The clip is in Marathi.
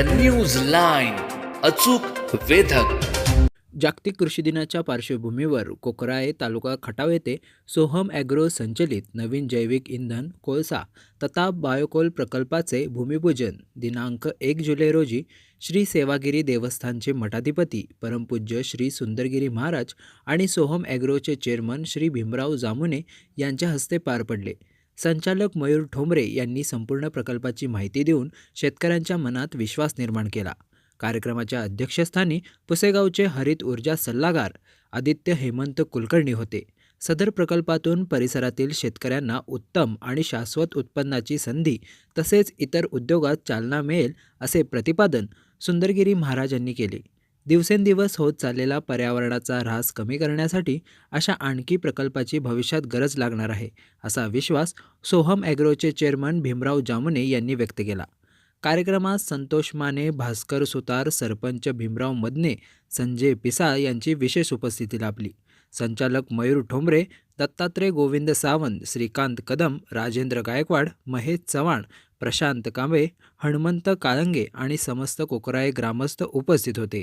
द न्यूज लाईन अचूक वेधक. जागतिक कृषी दिनाच्या पार्श्वभूमीवर कोकराळे तालुका खटाव येथे सोहम ॲग्रो संचलित नवीन जैविक इंधन कोळसा तथा बायोकोल प्रकल्पाचे भूमिपूजन. दिनांक एक जुलै रोजी श्री सेवागिरी देवस्थानचे मठाधिपती परमपूज्य श्री सुंदरगिरी महाराज आणि सोहम ॲग्रोचे चेअरमन श्री भीमराव जामुने यांच्या हस्ते पार पडले. संचालक मयूर ठोंबरे यांनी संपूर्ण प्रकल्पाची माहिती देऊन शेतकऱ्यांच्या मनात विश्वास निर्माण केला. कार्यक्रमाच्या अध्यक्षस्थानी पुसेगावचे हरित ऊर्जा सल्लागार आदित्य हेमंत कुलकर्णी होते. सदर प्रकल्पातून परिसरातील शेतकऱ्यांना उत्तम आणि शाश्वत उत्पन्नाची संधी तसेच इतर उद्योगात चालना मिळेल असे प्रतिपादन सुंदरगिरी महाराजांनी केले. दिवसेंदिवस होत चाललेला पर्यावरणाचा ऱ्हास कमी करण्यासाठी अशा आणखी प्रकल्पाची भविष्यात गरज लागणार आहे असा विश्वास सोहम ॲग्रोचे चेअरमन भीमराव जामुने यांनी व्यक्त केला. कार्यक्रमात संतोष माने भास्कर सुतार सरपंच भीमराव मदने संजय पिसाळ यांची विशेष उपस्थिती लाभली. संचालक मयूर ठोंबरे दत्तात्रय गोविंद सावंत श्रीकांत कदम राजेंद्र गायकवाड महेश चव्हाण प्रशांत कांबळे हनुमंत काळंगे आणि समस्त कोकराळे ग्रामस्थ उपस्थित होते.